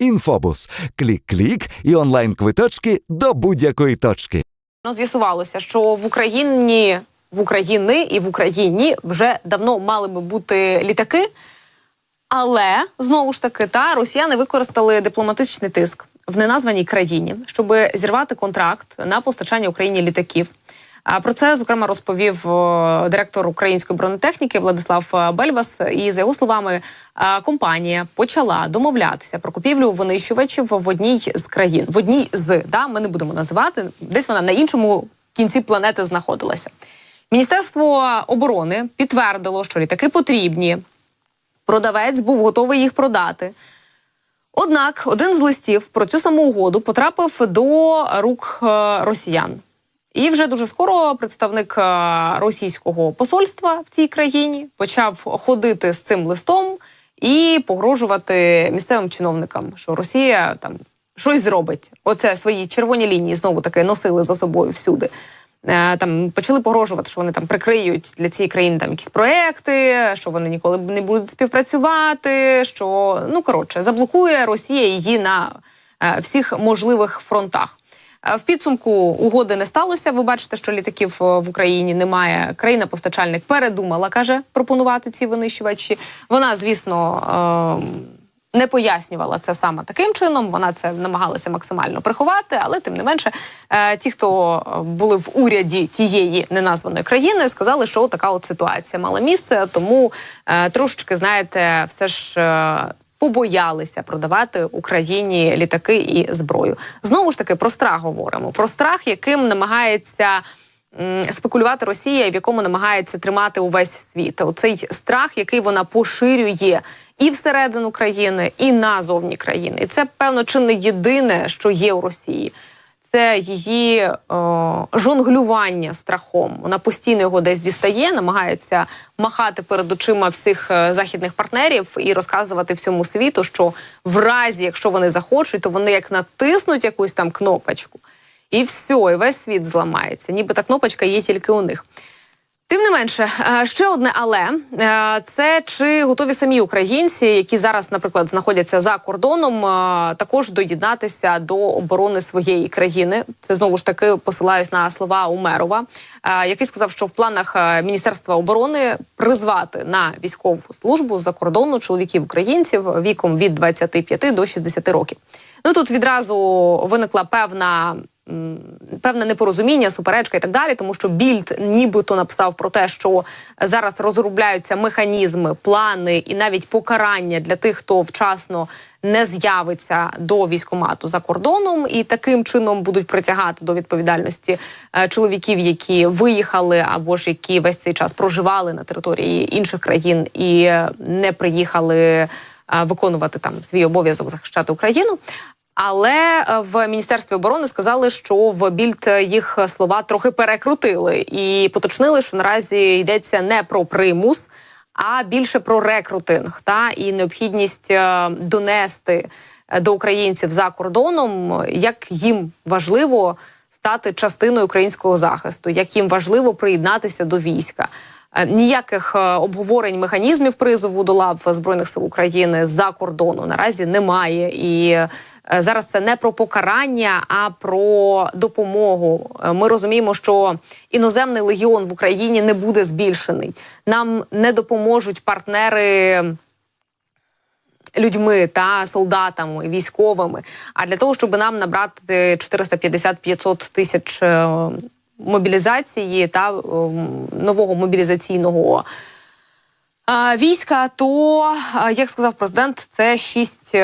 Інфобус. Клік-клік і онлайн-квиточки до будь-якої точки. Ну, з'ясувалося, що в Україні в Україні і в Україні вже давно мали би бути літаки. Але знову ж таки, та росіяни використали дипломатичний тиск в неназваній країні, щоб зірвати контракт на постачання Україні літаків. А про це зокрема розповів директор української бронетехніки Владислав е, Бельвас. І за його словами, е, компанія почала домовлятися про купівлю винищувачів в одній з країн, в одній з да, ми не будемо називати десь вона на іншому кінці планети знаходилася. Міністерство оборони підтвердило, що літаки потрібні. Продавець був готовий їх продати. Однак один з листів про цю саму угоду потрапив до рук е, росіян. І вже дуже скоро представник е, російського посольства в цій країні почав ходити з цим листом і погрожувати місцевим чиновникам, що Росія там щось зробить. Оце свої червоні лінії знову таки носили за собою всюди. Е, Там почали погрожувати, що вони там прикриють для цієї країни там якісь проекти, що вони ніколи не будуть співпрацювати. Що ну коротше заблокує Росія її на е, всіх можливих фронтах. В підсумку угоди не сталося. Ви бачите, що літаків е, в Україні немає. Країна-постачальник передумала, каже, пропонувати ці винищувачі. Вона, звісно. е, Не пояснювала це саме таким чином. Вона це намагалася максимально приховати, але тим не менше, е, ті, хто були в уряді тієї неназваної країни, сказали, що така от ситуація мала місце. Тому е, трошечки, знаєте, все ж побоялися продавати Україні літаки і зброю. Знову ж таки про страх говоримо. Про страх, яким намагається спекулювати Росія, в якому намагається тримати увесь світ. Оцей страх, який вона поширює і всередину країни, і назовні країни. І це певно чи не єдине, що є у Росії. Це її о, жонглювання страхом. Вона постійно його десь дістає, намагається махати перед очима всіх е, західних партнерів і розказувати всьому світу, що в разі, якщо вони захочуть, то вони як натиснуть якусь там кнопочку, і все, і весь світ зламається. Ніби та кнопочка є тільки у них. Тим не менше, е, ще одне але е, це чи готові самі українці, які зараз, наприклад, знаходяться за кордоном, е, також доєднатися до оборони своєї країни. Це знову ж таки посилаюсь на слова Умерова, який сказав, що в планах Міністерства оборони призвати на військову службу за кордону чоловіків українців віком від 25 до 60 років. Ну тут відразу виникла певна певне непорозуміння, суперечка і так далі, тому що Більд нібито написав про те, що зараз розробляються механізми, плани і навіть покарання для тих, хто вчасно не з'явиться до військомату за кордоном, і таким чином будуть притягати до відповідальності е, чоловіків, які виїхали або ж які весь цей час проживали на території інших країн і е, не приїхали е, виконувати там свій обов'язок захищати Україну. Але е, в міністерстві оборони сказали, що в більд їх слова трохи перекрутили і поточнили, що наразі йдеться не про примус, а більше про рекрутинг та і необхідність е, донести е, до українців за кордоном, як їм важливо стати частиною українського захисту, як їм важливо приєднатися до війська. Е, Ніяких е, обговорень механізмів призову до лав збройних сил України за кордону наразі немає, і е, зараз це не про покарання, а про допомогу. Ми розуміємо, що іноземний легіон в Україні не буде збільшений. Нам не допоможуть партнери людьми та солдатами, військовими. А для того, щоб нам набрати 450-500 тисяч е, мобілізації та е, нового мобілізаційного. е, Війська, то як сказав президент, це шість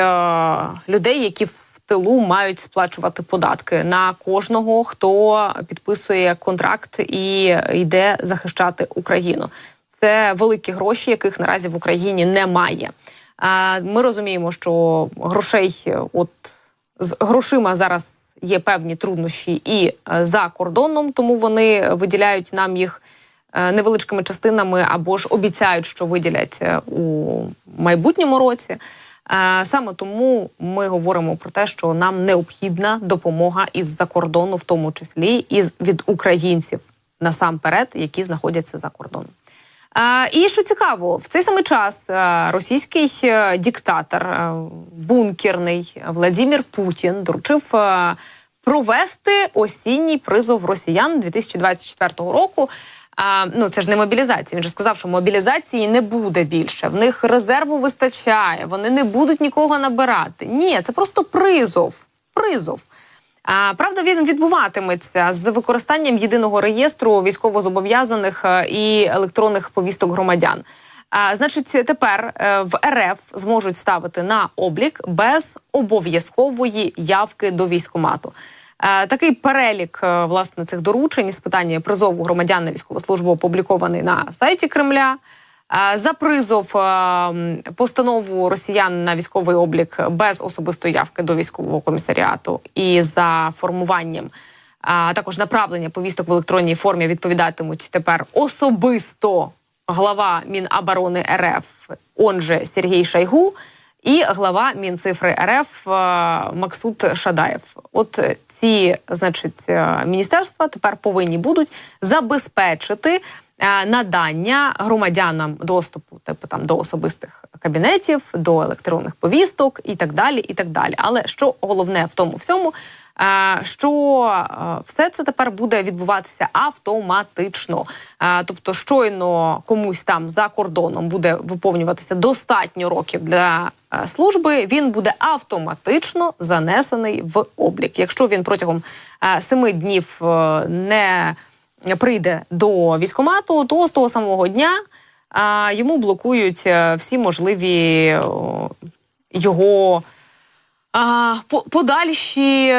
людей, які в тилу мають сплачувати податки на кожного, хто підписує контракт і йде захищати Україну. Це великі гроші, яких наразі в Україні немає. Ми розуміємо, що грошей, е, от з грошима зараз є певні труднощі і е, за кордоном, тому вони виділяють нам їх е, невеличкими частинами або ж обіцяють, що виділять у майбутньому році. Саме тому ми говоримо про те, що нам необхідна допомога із-за кордону, в тому числі і від українців насамперед, які знаходяться за кордоном. І що цікаво, в цей самий час е, російський е, диктатор, е, бункерний Владимир Путін доручив провести осінній призов росіян 2024 року. Ну це ж не мобілізація. Він же сказав, що мобілізації не буде більше. В них резерву вистачає. Вони не будуть нікого набирати. Ні, це просто призов. Призов. Правда, він відбуватиметься з використанням єдиного реєстру військовозобов'язаних е, і електронних повісток громадян. А, значить, тепер е, в РФ зможуть ставити на облік без обов'язкової явки до військомату. Е, Такий перелік власне цих доручень з питання призову громадян на військову службу опублікований на сайті Кремля. За призов постанову росіян на військовий облік без особистої явки до військового комісаріату і за формуванням, а також направлення повісток в електронній формі відповідатимуть тепер особисто глава Міноборони РФ, он же Сергій Шайгу, і глава Мінцифри РФ Максут Шадаєв. От е, ці, значить, е, міністерства тепер повинні будуть забезпечити надання громадянам доступу, типу там до особистих кабінетів, до електронних повісток і так далі. І так далі. Але що головне в тому всьому, е, що е, все це тепер буде відбуватися автоматично. Е, Тобто, щойно комусь там за кордоном буде виповнюватися достатньо років для е, служби, він буде автоматично занесений в облік. Якщо він протягом е, семи днів е, не прийде до військомату, то з того самого дня а, йому блокують е, всі можливі його а, по- подальші.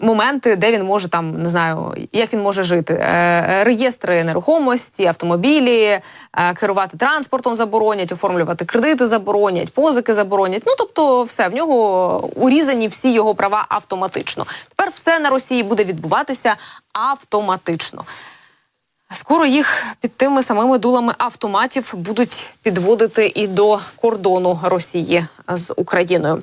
Моменти, де він може там не знаю, як він може жити. Е, е, Реєстри нерухомості, автомобілі, е, керувати транспортом заборонять, оформлювати кредити заборонять, позики заборонять. Ну тобто, все в нього урізані всі його права автоматично. Тепер все на Росії буде відбуватися автоматично. Скоро їх під тими самими дулами автоматів будуть підводити і до кордону Росії з Україною.